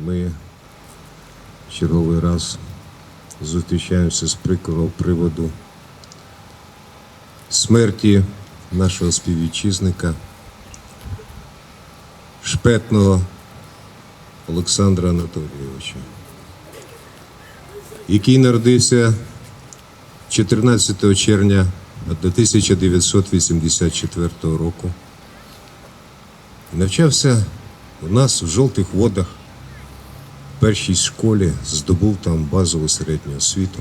ми черговий раз зустрічаємося з прикрого приводу смерті нашого співвітчизника, шпетного Олександра Анатолійовича, який народився 14 червня 1984 року. Навчався у нас в жовтих водах першій школі, здобув там базову середню освіту.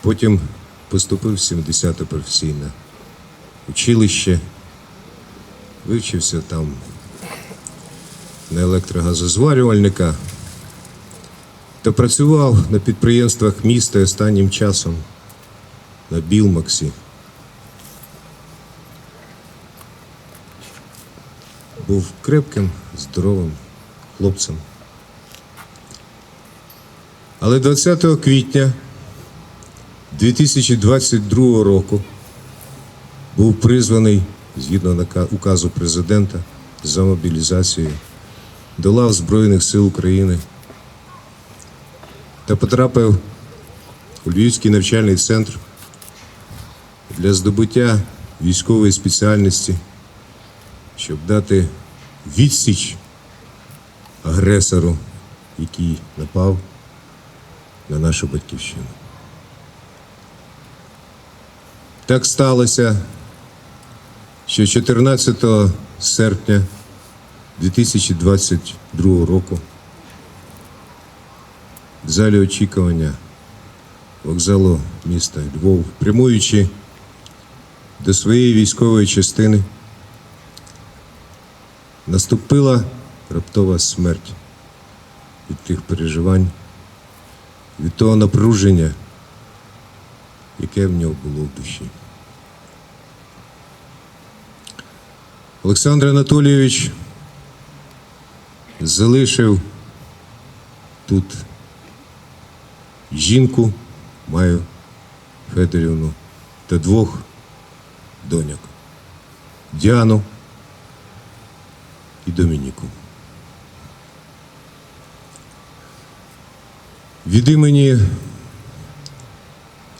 Потім поступив в 70-те професійне училище, вивчився там на електрогазозварювальника та працював на підприємствах міста останнім часом на Білмаксі. був крепким, здоровим хлопцем. Але 20 квітня 2022 року був призваний згідно указу президента за мобілізацією до лав Збройних сил України та потрапив у Львівський навчальний центр для здобуття військової спеціальності щоб дати відсіч агресору, який напав на нашу батьківщину. Так сталося, що 14 серпня 2022 року в залі очікування вокзалу міста Львов, прямуючи до своєї військової частини, Наступила раптова смерть від тих переживань, від того напруження, яке в нього було в душі. Олександр Анатолійович залишив тут жінку Маю Федорівну та двох доньок Діану і Домініку. Від імені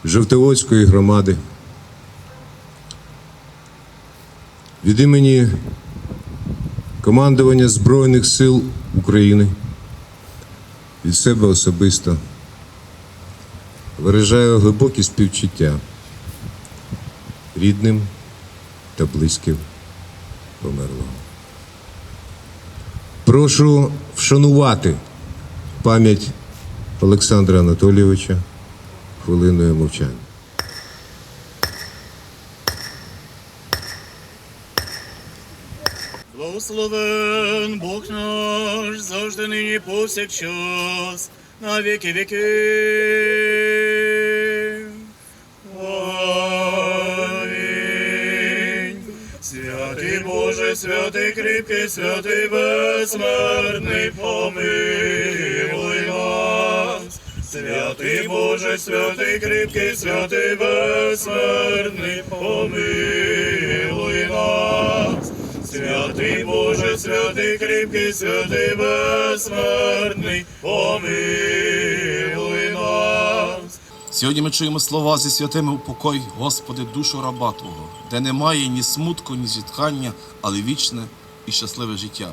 Жовтоводської громади, від імені командування Збройних сил України, від себе особисто виражаю глибокі співчуття рідним та близьким померлого. Прошу вшанувати пам'ять Олександра Анатолійовича хвилиною мовчання. Благословен Бог наш, завжди нині повсякчас, на віки віки. Амінь. Святий Боже, святий кріпкий, святий безсмертний, помилуй. Святий Боже, святий кріпкий, святий безсмертний, помилуй нас. Святий Боже, святий кріпкий, святий безсмертний, помилуй нас. Сьогодні ми чуємо слова зі святими упокой, Господи, душу раба Твого, де немає ні смутку, ні зітхання, але вічне і щасливе життя.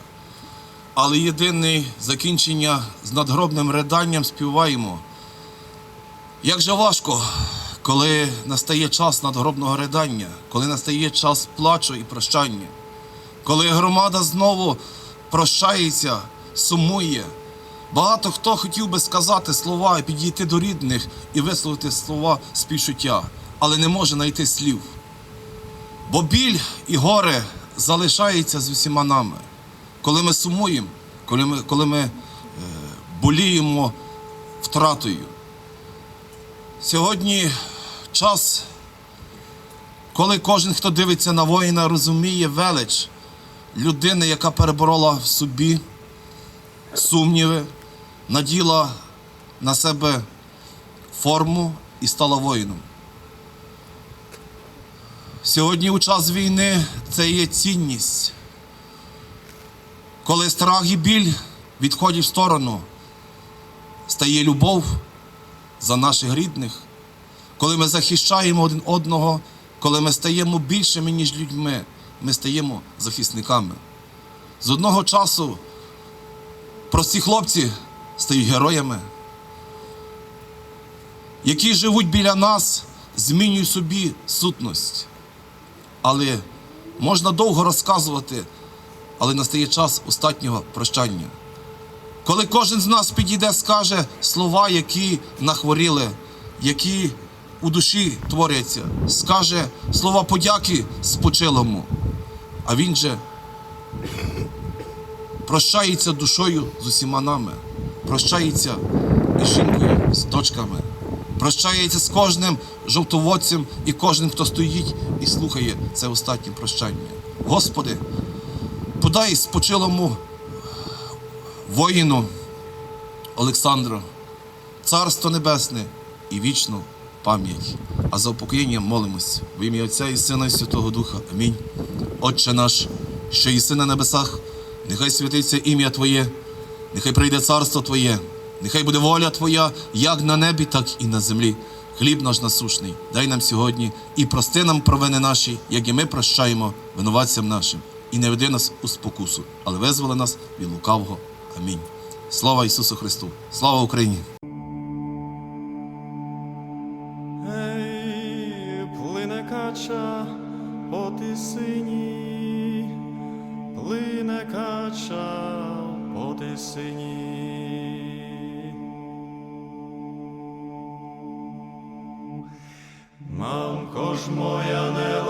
Але єдине закінчення з надгробним риданням співаємо. Як же важко, коли настає час надгробного ридання, коли настає час плачу і прощання, коли громада знову прощається, сумує. Багато хто хотів би сказати слова і підійти до рідних і висловити слова співчуття, але не може знайти слів. Бо біль і горе залишаються з усіма нами. Коли ми сумуємо, коли ми, коли ми е, боліємо втратою. Сьогодні час, коли кожен, хто дивиться на воїна, розуміє велич людини, яка переборола в собі сумніви, наділа на себе форму і стала воїном. Сьогодні у час війни це є цінність. Коли страх і біль відходять в сторону, стає любов за наших рідних, коли ми захищаємо один одного, коли ми стаємо більшими, ніж людьми, ми стаємо захисниками. З одного часу прості хлопці стають героями, які живуть біля нас, змінюють собі сутність. Але можна довго розказувати, але настає час остатнього прощання. Коли кожен з нас підійде, скаже слова, які нахворіли, які у душі творяться, скаже слова подяки спочилому, а він же прощається душою з усіма нами, прощається із жінкою, з дочками, прощається з кожним жовтоводцем і кожним, хто стоїть і слухає це останнє прощання. Господи, подай спочилому воїну Олександру, Царство Небесне і вічну пам'ять. А за упокоєння молимось в ім'я Отця і Сина і Святого Духа. Амінь. Отче наш, що єси на небесах, нехай святиться ім'я Твоє, нехай прийде царство Твоє, нехай буде воля Твоя, як на небі, так і на землі. Хліб наш насушний, дай нам сьогодні і прости нам провини наші, як і ми прощаємо винуватцям нашим, і не веди нас у спокусу, але визволи нас від лукавого. Амінь. Слава Ісусу Христу! Слава Україні! Ей, плине кача по тисині, плине кача по тисині. Мамко ж моя не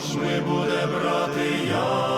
ж ми буде брати я.